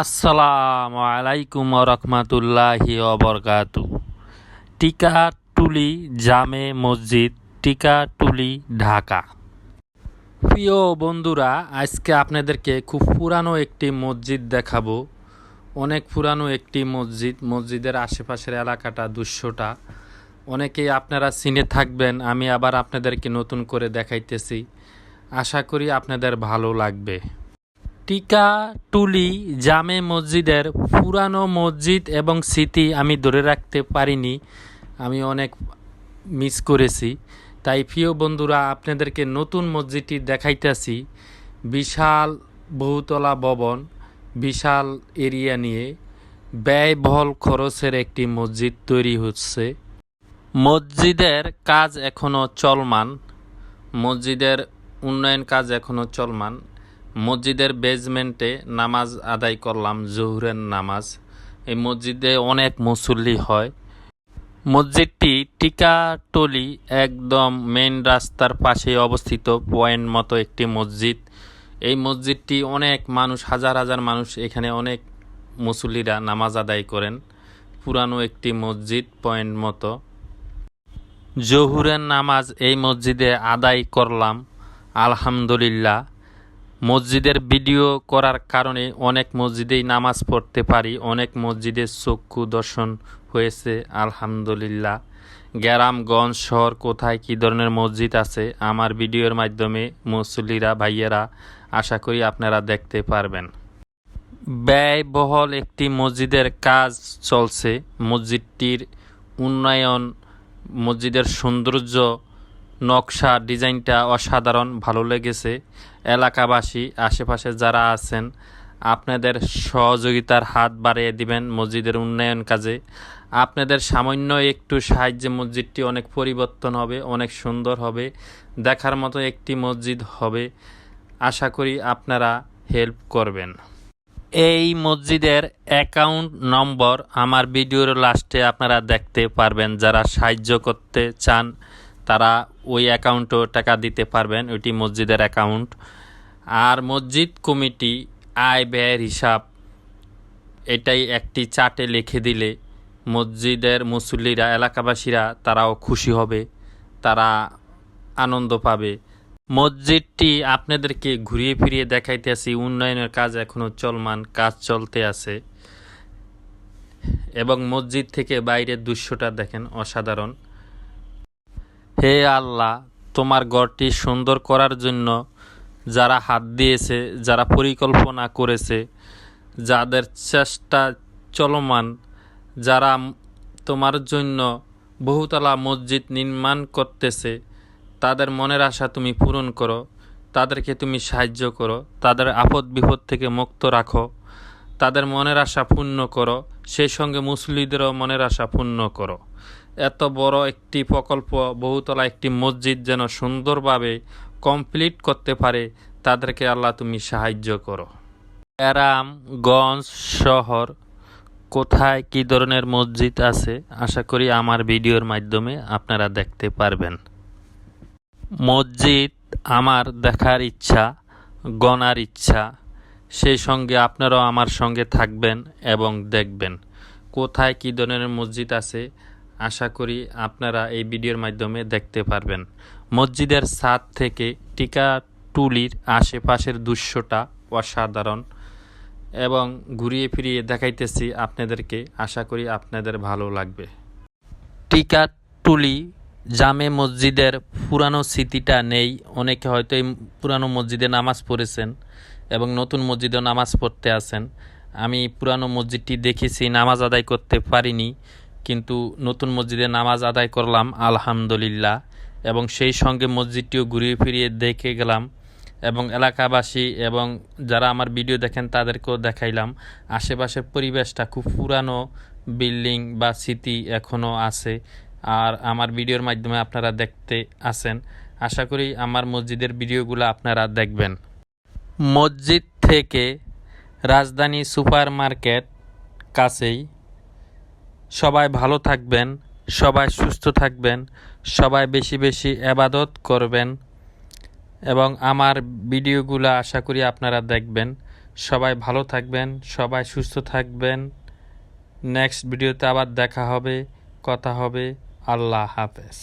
আসসালামু আলাইকুম রহমতুল্লাহি অবরকাতু টিকাটুলি জামে মসজিদ টিকাটুলি ঢাকা। প্রিয় বন্ধুরা, আজকে আপনাদেরকে খুব পুরানো একটি মসজিদ দেখাবো। অনেক পুরানো একটি মসজিদ, মসজিদের আশেপাশের এলাকাটা দুশোটা অনেকেই আপনারা চিনে থাকবেন, আমি আবার আপনাদেরকে নতুন করে দেখাইতেছি। আশা করি আপনাদের ভালো লাগবে। টিকাটুলি জামে মসজিদের পুরানো মসজিদ এবং স্মৃতি আমি ধরে রাখতে পারিনি, আমি অনেক মিস করেছি। তাই প্রিয় বন্ধুরা, আপনাদেরকে নতুন মসজিদটি দেখাইতেছি, বিশাল বহুতলা ভবন, বিশাল এরিয়া নিয়ে। ব্যয়বহল খরচের একটি মসজিদ তৈরি হচ্ছে। মসজিদের কাজ এখনও চলমান, মসজিদের উন্নয়ন কাজ এখনও চলমান। মসজিদের বেজমেন্টে নামাজ আদায় করলাম, জহুরের নামাজ। এই মসজিদে অনেক মুসল্লি হয়। মসজিদটি টিকাটলি একদম মেন রাস্তার পাশে অবস্থিত পয়েন্ট মতো একটি মসজিদ। এই মসজিদটি অনেক মানুষ, হাজার হাজার মানুষ এখানে অনেক মুসল্লিরা নামাজ আদায় করেন। পুরানো একটি মসজিদ পয়েন্ট মতো। জহুরের নামাজ এই মসজিদে আদায় করলাম, আলহামদুলিল্লাহ। মসজিদের ভিডিও করার কারণে অনেক মসজিদেই নামাজ পড়তে পারি, অনেক মসজিদের চক্ষু দর্শন হয়েছে, আলহামদুলিল্লাহ। গ্রামগঞ্জ শহর কোথায়, কী ধরনের মসজিদ আছে, আমার ভিডিওর মাধ্যমে মুসল্লিরা, ভাইয়েরা, আশা করি আপনারা দেখতে পারবেন। ব্যয়বহুল একটি মসজিদের কাজ চলছে। মসজিদটির উন্নয়ন, মসজিদের সৌন্দর্য, নকশা, ডিজাইনটা অসাধারণ, ভালো লেগেছে। এলাকাবাসী, আশেপাশে যারা আছেন, আপনাদের সহযোগিতার হাত বাড়িয়ে দিবেন মসজিদের উন্নয়ন কাজে। আপনাদের সামান্য একটু সাহায্যে মসজিদটি অনেক পরিবর্তন হবে, অনেক সুন্দর হবে, দেখার মতো একটি মসজিদ হবে। আশা করি আপনারা হেল্প করবেন। এই মসজিদের অ্যাকাউন্ট নম্বর আমার ভিডিওর লাস্টে আপনারা দেখতে পারবেন, যারা সাহায্য করতে চান। তারা ওই অ্যাকাউন্টও টাকা দিতে পারবেন, ওইটি মসজিদের অ্যাকাউন্ট। আর মসজিদ কমিটি আয় ব্যয়ের হিসাব, এটাই একটি চার্টে লিখে দিলে মসজিদের মুসল্লিরা, এলাকাবাসীরা তারাও খুশি হবে, তারা আনন্দ পাবে। মসজিদটি আপনাদেরকে ঘুরিয়ে ফিরিয়ে দেখাইতে দেখাইতেছি উন্নয়নের কাজ এখনও চলমান, কাজ চলতে আছে। এবং মসজিদ থেকে বাইরের দৃশ্যটা দেখেন অসাধারণ। হে আল্লাহ, তোমার ঘরটি সুন্দর করার জন্য যারা হাত দিয়েছে, যারা পরিকল্পনা করেছে, যাদের চেষ্টা চলমান, যারা তোমার জন্য বহুতলা মসজিদ নির্মাণ করতেছে, তাদের মনের আশা তুমি পূরণ করো, তাদেরকে তুমি সাহায্য করো, তাদের আপদ বিপদ থেকে মুক্ত রাখো, তাদের মনের আশা পূর্ণ করো, সেই সঙ্গে মুসলিদেরও মনের আশা পূর্ণ করো। এত বড় একটি প্রকল্প, বহুতলা একটি মসজিদ যেন সুন্দরভাবে কমপ্লিট করতে পারে, তাদেরকে আল্লাহ তুমি সাহায্য করো। গ্রামগঞ্জ শহর, কোথায় কি ধরনের মসজিদ আছে, আশা করি আমার ভিডিওর মাধ্যমে আপনারা দেখতে পারবেন। মসজিদ আমার দেখার ইচ্ছা গনার ইচ্ছা, সেই সঙ্গে আপনারাও আমার সঙ্গে থাকবেন এবং দেখবেন কোথায় কী ধরনের মসজিদ আছে আশা করি আপনারা এই ভিডিওর মাধ্যমে দেখতে পারবেন। মসজিদের ছাদ থেকে টিকা টুলির আশেপাশের দৃশ্যটা অসাধারণ এবং ঘুরিয়ে ফিরিয়ে দেখাইতেছি আপনাদেরকে। আশা করি আপনাদের ভালো লাগবে। টিকা টুলি জামে মসজিদের পুরানো স্মৃতিটা নেই। অনেকে হয়তো এই পুরানো মসজিদে নামাজ পড়েছেন এবং নতুন মসজিদেও নামাজ পড়তে আসেন আমি পুরানো মসজিদটি দেখেছি, নামাজ আদায় করতে পারিনি। কিন্তু নতুন মসজিদে নামাজ আদায় করলাম, আলহামদুলিল্লাহ। এবং সেই সঙ্গে মসজিদটিও ঘুরিয়ে ফিরিয়ে দেখে গেলাম। এবং এলাকাবাসী এবং যারা আমার ভিডিও দেখেন তাদেরকেও দেখাইলাম। আশেপাশের পরিবেশটা খুব পুরানো বিল্ডিং বা স্মৃতি এখনও আছে। আর আমার ভিডিওর মাধ্যমে আপনারা দেখতে আসেন আশা করি আমার মসজিদের ভিডিওগুলো আপনারা দেখবেন। মসজিদ থেকে রাজধানী সুপার মার্কেট কাছেই সবাই ভালো থাকবেন, সবাই সুস্থ থাকবেন, সবাই বেশি বেশি আবাদত করবেন এবং আমার ভিডিওগুলো আশা করি আপনারা দেখবেন। সবাই ভালো থাকবেন, সবাই সুস্থ থাকবেন। নেক্সট ভিডিওতে আবার দেখা হবে, কথা হবে। আল্লাহ হাফেজ।